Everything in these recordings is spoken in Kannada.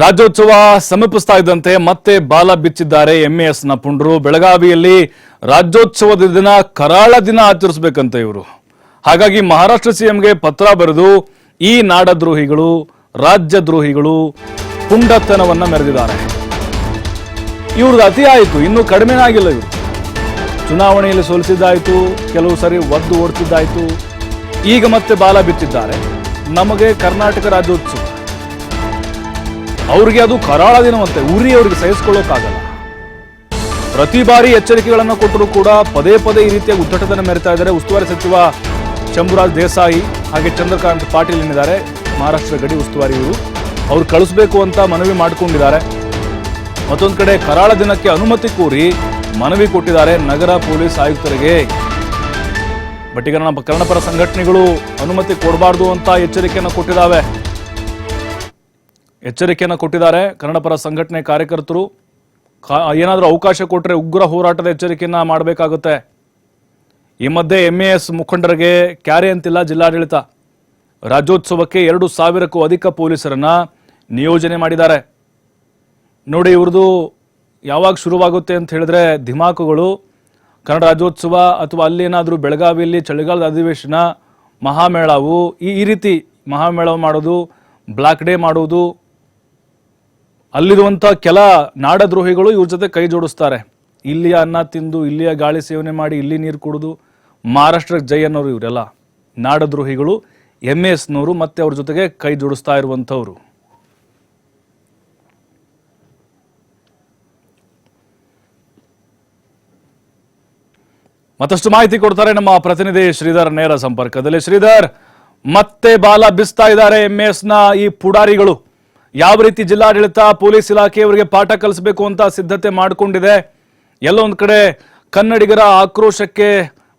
ರಾಜ್ಯೋತ್ಸವ ಸಮೀಪಿಸ್ತಾ ಇದ್ದಂತೆ ಮತ್ತೆ ಬಾಲ ಬಿಚ್ಚಿದ್ದಾರೆ ಎಂಎಸ್ನ ಪುಂಡ್ರು. ಬೆಳಗಾವಿಯಲ್ಲಿ ರಾಜ್ಯೋತ್ಸವದ ದಿನ ಕರಾಳ ದಿನ ಆಚರಿಸಬೇಕಂತೆ ಇವರು. ಹಾಗಾಗಿ ಮಹಾರಾಷ್ಟ್ರ ಸಿಎಂಗೆ ಪತ್ರ ಬರೆದು ಈ ನಾಡದ್ರೋಹಿಗಳು, ರಾಜ್ಯದ್ರೋಹಿಗಳು ಪುಂಡತನವನ್ನ ಮೆರೆದಿದ್ದಾರೆ. ಇವ್ರದ್ದು ಅತಿ ಆಯಿತು, ಇನ್ನೂ ಕಡಿಮೆನೇ ಆಗಿಲ್ಲ ಇವರು. ಚುನಾವಣೆಯಲ್ಲಿ ಸೋಲಿಸಿದ್ದಾಯಿತು, ಕೆಲವು ಸರಿ ಒದ್ದು ಓಡಿಸಿದ್ದಾಯಿತು ಈಗ ಮತ್ತೆ ಬಾಲ ಬಿಚ್ಚಿದ್ದಾರೆ. ನಮಗೆ ಕರ್ನಾಟಕ ರಾಜ್ಯೋತ್ಸವ. ಅವ್ರಿಗೆ ಅದು ಕರಾಳ ದಿನವಂತೆ. ಉರಿ ಅವ್ರಿಗೆ ಸಹಿಸ್ಕೊಳ್ಳೋಕ್ಕಾಗಲ್ಲ. ಪ್ರತಿ ಬಾರಿ ಎಚ್ಚರಿಕೆಗಳನ್ನು ಕೊಟ್ಟರೂ ಕೂಡ ಪದೇ ಪದೇ ಈ ರೀತಿಯ ಉದ್ದಟತನ ಮೆರಿತಾ ಇದ್ದಾರೆ. ಉಸ್ತುವಾರಿ ಸಚಿವ ಶಂಭುರಾಜ್ ದೇಸಾಯಿ ಹಾಗೆ ಚಂದ್ರಕಾಂತ್ ಪಾಟೀಲ್ ಏನಿದ್ದಾರೆ ಮಹಾರಾಷ್ಟ್ರ ಗಡಿ ಉಸ್ತುವಾರಿ ಇವರು. ಅವ್ರು ಕಳಿಸ್ಬೇಕು ಅಂತ ಮನವಿ ಮಾಡಿಕೊಂಡಿದ್ದಾರೆ. ಮತ್ತೊಂದು ಕಡೆ ಕರಾಳ ದಿನಕ್ಕೆ ಅನುಮತಿ ಕೋರಿ ಮನವಿ ಕೊಟ್ಟಿದ್ದಾರೆ ನಗರ ಪೊಲೀಸ್ ಆಯುಕ್ತರಿಗೆ. ಬಟ್ ಈಗ ನಮ್ಮ ಕನ್ನಡಪರ ಸಂಘಟನೆಗಳು ಅನುಮತಿ ಕೊಡಬಾರ್ದು ಅಂತ ಎಚ್ಚರಿಕೆಯನ್ನು ಕೊಟ್ಟಿದ್ದಾವೆ. ಎಚ್ಚರಿಕೆಯನ್ನು ಕೊಟ್ಟಿದ್ದಾರೆ. ಕನ್ನಡಪರ ಸಂಘಟನೆ ಕಾರ್ಯಕರ್ತರು ಏನಾದರೂ ಅವಕಾಶ ಕೊಟ್ಟರೆ ಉಗ್ರ ಹೋರಾಟದ ಎಚ್ಚರಿಕೆಯನ್ನು ಮಾಡಬೇಕಾಗುತ್ತೆ. ಈ ಮಧ್ಯೆ ಎಂ ಎ ಎಸ್ ಮುಖಂಡರಿಗೆ ಕ್ಯಾರೆ ಅಂತಿಲ್ಲ ಜಿಲ್ಲಾಡಳಿತ. ರಾಜ್ಯೋತ್ಸವಕ್ಕೆ ಎರಡು ಸಾವಿರಕ್ಕೂ ಅಧಿಕ ಪೊಲೀಸರನ್ನ ನಿಯೋಜನೆ ಮಾಡಿದ್ದಾರೆ. ನೋಡಿ ಇವ್ರದ್ದು ಯಾವಾಗ ಶುರುವಾಗುತ್ತೆ ಅಂತ ಹೇಳಿದ್ರೆ ಧಿಮಾಕುಗಳು ಕನ್ನಡ ರಾಜ್ಯೋತ್ಸವ ಅಥವಾ ಅಲ್ಲೇನಾದರೂ ಬೆಳಗಾವಿಯಲ್ಲಿ ಚಳಿಗಾಲದ ಅಧಿವೇಶನ, ಮಹಾಮೇಳವು, ಈ ರೀತಿ ಮಹಾಮೇಳ ಮಾಡೋದು, ಬ್ಲಾಕ್ ಡೇ ಮಾಡೋದು ಅಲ್ಲಿರುವಂಥ ಕೆಲ ನಾಡದ್ರೋಹಿಗಳು ಇವ್ರ ಜೊತೆ ಕೈ ಜೋಡಿಸ್ತಾರೆ. ಇಲ್ಲಿಯ ಅನ್ನ ತಿಂದು, ಇಲ್ಲಿಯ ಗಾಳಿ ಸೇವನೆ ಮಾಡಿ, ಇಲ್ಲಿ ನೀರು ಕುಡಿದು, ಮಹಾರಾಷ್ಟ್ರ ಜೈ ಅನ್ನೋರು ಇವರೆಲ್ಲ. ನಾಡದ್ರೋಹಿಗಳು ಎಂ ಎಸ್ನವರು ಮತ್ತೆ ಅವ್ರ ಜೊತೆಗೆ ಕೈ ಜೋಡಿಸ್ತಾ ಇರುವಂಥವ್ರು. ಮತ್ತಷ್ಟು ಮಾಹಿತಿ ಕೊಡ್ತಾರೆ ನಮ್ಮ ಪ್ರತಿನಿಧಿ ಶ್ರೀಧರ್ ನೇರ ಸಂಪರ್ಕದಲ್ಲಿ. ಶ್ರೀಧರ್, ಮತ್ತೆ ಬಾಲ ಬಿಸ್ತಾ ಇದ್ದಾರೆ ಎಂಎಸ್ನ ಈ ಪುಡಾರಿಗಳು. ಯಾವ ರೀತಿ ಜಿಲ್ಲಾಡಳಿತ, ಪೊಲೀಸ್ ಇಲಾಖೆಯವರಿಗೆ ಪಾಠ ಕಲಿಸಬೇಕು ಅಂತ ಸಿದ್ಧತೆ ಮಾಡಿಕೊಂಡಿದೆ. ಎಲ್ಲೊಂದ್ ಕಡೆ ಕನ್ನಡಿಗರ ಆಕ್ರೋಶಕ್ಕೆ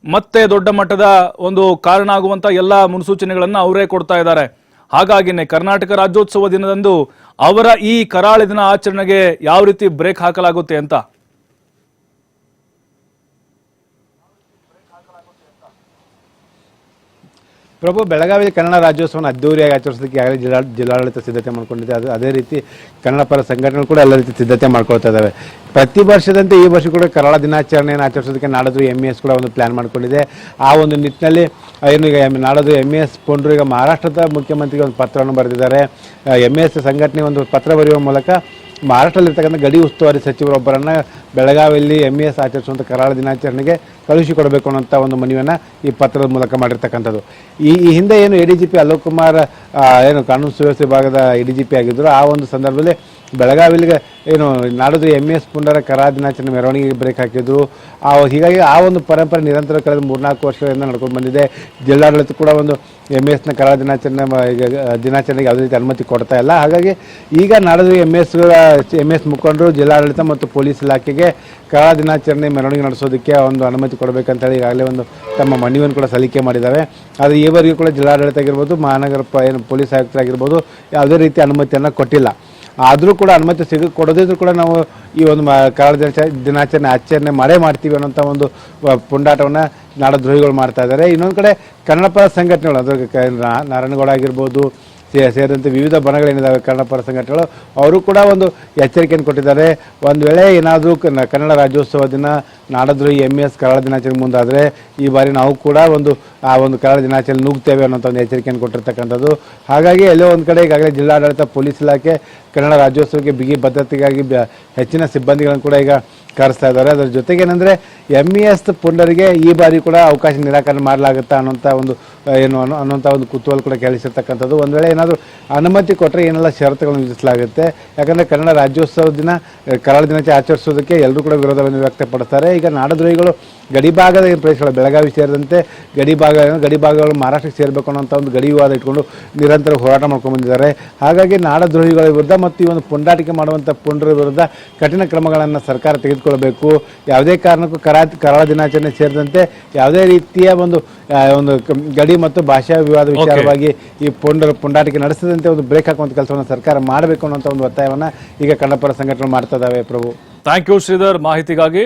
ಮತ್ತೆ ದೊಡ್ಡ ಮಟ್ಟದ ಒಂದು ಕಾರಣ ಆಗುವಂತ ಎಲ್ಲ ಮುನ್ಸೂಚನೆಗಳನ್ನು ಅವರೇ ಕೊಡ್ತಾ ಇದ್ದಾರೆ. ಹಾಗಾಗಿನೇ ಕರ್ನಾಟಕ ರಾಜ್ಯೋತ್ಸವ ದಿನದಂದು ಅವರ ಈ ಕರಾಳ ದಿನ ಆಚರಣೆಗೆ ಯಾವ ರೀತಿ ಬ್ರೇಕ್ ಹಾಕಲಾಗುತ್ತೆ ಅಂತ ಪ್ರಭು, ಬೆಳಗಾವಿ ಕನ್ನಡ ರಾಜ್ಯೋತ್ಸವನ ಅದ್ದೂರಿಯಾಗಿ ಆಚರಿಸೋದಕ್ಕೆ ಆಗಲೇ ಜಿಲ್ಲಾ, ಜಿಲ್ಲಾಡಳಿತ ಸಿದ್ಧತೆ ಮಾಡ್ಕೊಂಡಿದೆ. ಅದು ಅದೇ ರೀತಿ ಕನ್ನಡ ಪರ ಸಂಘಟನೆಗಳು ಕೂಡ ಎಲ್ಲ ರೀತಿ ಸಿದ್ಧತೆ ಮಾಡ್ಕೊಳ್ತಾ ಇದ್ದಾವೆ ಪ್ರತಿ ವರ್ಷದಂತೆ ಈ ವರ್ಷ ಕೂಡ ಕರಾಳ ದಿನಾಚರಣೆಯನ್ನು ಆಚರಿಸೋದಕ್ಕೆ ನಾಡದು ಎಂ ಎಸ್ ಕೂಡ ಒಂದು ಪ್ಲಾನ್ ಮಾಡ್ಕೊಂಡಿದೆ. ಆ ಒಂದು ನಿಟ್ಟಿನಲ್ಲಿ ಏನು ಈಗ ನಾಡದು ಎಂ ಎಸ್ ಪೊಂಡ್ರು ಈಗ ಮಹಾರಾಷ್ಟ್ರದ ಮುಖ್ಯಮಂತ್ರಿಗೆ ಒಂದು ಪತ್ರವನ್ನು ಬರೆದಿದ್ದಾರೆ. ಎಂ ಎಸ್ ಸಂಘಟನೆ ಒಂದು ಪತ್ರ ಬರೆಯುವ ಮೂಲಕ ಮಹಾರಾಷ್ಟ್ರದಲ್ಲಿರ್ತಕ್ಕಂಥ ಗಡಿ ಉಸ್ತುವಾರಿ ಸಚಿವರೊಬ್ಬರನ್ನು ಬೆಳಗಾವಿಯಲ್ಲಿ ಎಂ ಎಸ್ ಆಚರಿಸುವಂಥ ಕರಾಳ ದಿನಾಚರಣೆಗೆ ಕಳುಹಿಸಿಕೊಡಬೇಕು ಅನ್ನೋಂಥ ಒಂದು ಮನವಿಯನ್ನು ಈ ಪತ್ರದ ಮೂಲಕ ಮಾಡಿರ್ತಕ್ಕಂಥದ್ದು. ಈ ಈ ಹಿಂದೆ ಏನು A D G P Alok Kumar ಏನು ಕಾನೂನು ಸುವ್ಯವಸ್ಥೆ ವಿಭಾಗದ ಎ ಡಿ ಜಿ ಪಿ ಆಗಿದ್ದರು ಆ ಒಂದು ಸಂದರ್ಭದಲ್ಲಿ ಬೆಳಗಾವಿಲಿಗೆ ಏನು ನಾಡದು ಎಂ ಎಸ್ ಪುಂಡರ ಕರಾ ದಿನಾಚರಣೆ ಮೆರವಣಿಗೆಗೆ ಬ್ರೇಕ್ ಹಾಕಿದ್ರು. ಆ, ಹೀಗಾಗಿ ಆ ಒಂದು ಪರಂಪರೆ ನಿರಂತರ ಕಳೆದ ಮೂರ್ನಾಲ್ಕು ವರ್ಷಗಳಿಂದ ನಡ್ಕೊಂಡು ಬಂದಿದೆ. ಜಿಲ್ಲಾಡಳಿತ ಕೂಡ ಒಂದು ಎಂ ಎಸ್ನ ಕಲಾ ದಿನಾಚರಣೆ ದಿನಾಚರಣೆಗೆ ಯಾವುದೇ ರೀತಿ ಅನುಮತಿ ಕೊಡ್ತಾ ಇಲ್ಲ. ಹಾಗಾಗಿ ಈಗ ನಡೆದು ಎಂ ಎಸ್ ಎಂ ಎಸ್ ಮುಖಂಡರು, ಜಿಲ್ಲಾಡಳಿತ ಮತ್ತು ಪೊಲೀಸ್ ಇಲಾಖೆಗೆ ಕಲಾ ದಿನಾಚರಣೆ ಮೆರವಣಿಗೆ ನಡೆಸೋದಕ್ಕೆ ಒಂದು ಅನುಮತಿ ಕೊಡಬೇಕಂತೇಳಿ ಈಗಾಗಲೇ ಒಂದು ತಮ್ಮ ಮನವಿಯನ್ನು ಕೂಡ ಸಲ್ಲಿಕೆ ಮಾಡಿದ್ದಾವೆ. ಆದರೆ ಈವರೆಗೂ ಕೂಡ ಜಿಲ್ಲಾಡಳಿತ ಆಗಿರ್ಬೋದು, ಮಹಾನಗರ ಪ- ಏನು, ಪೊಲೀಸ್ ಆಯುಕ್ತರಾಗಿರ್ಬೋದು ಯಾವುದೇ ರೀತಿ ಅನುಮತಿಯನ್ನು ಕೊಟ್ಟಿಲ್ಲ. ಆದರೂ ಕೂಡ ಅನುಮತಿ ಸಿಗ ಕೊಡದಿದ್ರು ಕೂಡ ನಾವು ಈ ಒಂದು ಕರಾಳ ದಿನಾಚ, ದಿನಾಚರಣೆ ಆಚರಣೆ ಮಾಡೇ ಮಾಡ್ತೀವಿ ಅನ್ನೋಂಥ ಒಂದು ಪುಂಡಾಟವನ್ನು ನಾಡದ್ರೋಹಿಗಳು ಮಾಡ್ತಾ ಇದ್ದಾರೆ. ಇನ್ನೊಂದು ಕಡೆ ಕನ್ನಡ ಪರ ಸಂಘಟನೆಗಳು, ಅದ್ರ ಕ- ನಾ- ನಾರಾಯಣಗೌಡ ಆಗಿರ್ಬೋದು ಸೇರಿದಂತೆ ವಿವಿಧ ಬಣಗಳೇನಿದ್ದಾವೆ ಕನ್ನಡ ಪರ ಸಂಘಟನೆಗಳು, ಅವರು ಕೂಡ ಒಂದು ಎಚ್ಚರಿಕೆಯನ್ನು ಕೊಟ್ಟಿದ್ದಾರೆ. ಒಂದು ವೇಳೆ ಏನಾದರೂ ಕನ್ನಡ ರಾಜ್ಯೋತ್ಸವ ದಿನ, ನಾಡದ್ರೋಹಿ ಎಂ ಎಸ್ ಕರಾಳ ದಿನಾಚರಣೆ ಮುಂದಾದರೆ, ಈ ಬಾರಿ ನಾವು ಕೂಡ ಒಂದು, ಆ ಒಂದು ಕರಾಳ ದಿನಾಚರಣೆ ನುಗ್ತೇವೆ ಅನ್ನೋಂಥ ಒಂದು ಎಚ್ಚರಿಕೆಯನ್ನು ಕೊಟ್ಟಿರ್ತಕ್ಕಂಥದ್ದು. ಹಾಗಾಗಿ ಎಲ್ಲೋ ಒಂದು ಕಡೆ ಈಗಾಗಲೇ ಜಿಲ್ಲಾಡಳಿತ, ಪೊಲೀಸ್ ಇಲಾಖೆ, ಕನ್ನಡ ರಾಜ್ಯೋತ್ಸವಕ್ಕೆ ಬಿಗಿ ಭದ್ರತೆಗಾಗಿ ಹೆಚ್ಚಿನ ಸಿಬ್ಬಂದಿಗಳನ್ನು ಕೂಡ ಈಗ ಕರೆಸ್ತಾ ಇದ್ದಾರೆ. ಅದರ ಜೊತೆಗೆ ಎಂ ಇ ಎಸ್ ಪುಂಡರಿಗೆ ಈ ಬಾರಿ ಕೂಡ ಅವಕಾಶ ನಿರಾಕರಣೆ ಮಾಡಲಾಗುತ್ತಾ ಅನ್ನೋಂಥ ಒಂದು ಏನು ಅನ್ನೋ ಅನ್ನೋಂಥ ಒಂದು ಕುತೂಹಲ ಕೂಡ ಕೇಳಿಸಿರ್ತಕ್ಕಂಥದ್ದು ಒಂದು ವೇಳೆ ಏನಾದರೂ ಅನುಮತಿ ಕೊಟ್ಟರೆ ಏನೆಲ್ಲ ಷರತ್ತುಗಳನ್ನು ವಿಧಿಸಲಾಗುತ್ತೆ? ಯಾಕಂದರೆ ಕನ್ನಡ ರಾಜ್ಯೋತ್ಸವ ದಿನ ಕರಾಳ ದಿನಾಚರಣೆ ಆಚರಿಸೋದಕ್ಕೆ ಎಲ್ಲರೂ ಕೂಡ ವಿರೋಧವನ್ನು ವ್ಯಕ್ತಪಡ್ತಾರೆ ಈಗ ನಾಡದ್ರೋಹಿಗಳು ಗಡಿಭಾಗದ ಏನು ಪ್ರದೇಶಗಳು, ಬೆಳಗಾವಿ ಸೇರಿದಂತೆ ಗಡಿಭಾಗ ಗಡಿಭಾಗಗಳು ಮಹಾರಾಷ್ಟ್ರಕ್ಕೆ ಸೇರಬೇಕು ಅನ್ನೋಂಥ ಒಂದು ಗಡಿ ಇಟ್ಕೊಂಡು ನಿರಂತರ ಹೋರಾಟ ಮಾಡ್ಕೊಂಡು ಬಂದಿದ್ದಾರೆ. ಹಾಗಾಗಿ ನಾಡದ್ರೋಹಿಗಳ ವಿರುದ್ಧ ಮತ್ತು ಈ ಒಂದು ಪುಂಡಾಟಿಕೆ ಮಾಡುವಂಥ ಪುಂಡರ ವಿರುದ್ಧ ಕಠಿಣ ಕ್ರಮಗಳನ್ನು ಸರ್ಕಾರ ತೆಗೆದುಕೊಳ್ಬೇಕು ಯಾವುದೇ ಕಾರಣಕ್ಕೂ ಕರಾ, ಕರಾಳ ದಿನಾಚರಣೆ ಸೇರಿದಂತೆ ಯಾವುದೇ ರೀತಿಯ ಒಂದು ಒಂದು ಗಡಿ ಮತ್ತು ಭಾಷಾ ವಿವಾದ ವಿಚಾರವಾಗಿ ಈ ಪೊಂಡರ ಪುಂಡಾಟಿಕೆ ನಡೆಸದಂತೆ ಒಂದು ಬ್ರೇಕ್ ಹಾಕುವಂಥ ಕೆಲಸವನ್ನು ಸರ್ಕಾರ ಮಾಡಬೇಕು ಅನ್ನೋಂಥ ಒಂದು ಒತ್ತಾಯವನ್ನು ಈಗ ಕನ್ನಡಪರ ಸಂಘಟನೆ ಮಾಡ್ತಾ ಇದ್ದಾವೆ ಪ್ರಭು. Thank you Sridhar. ಮಾಹಿತಿಗಾಗಿ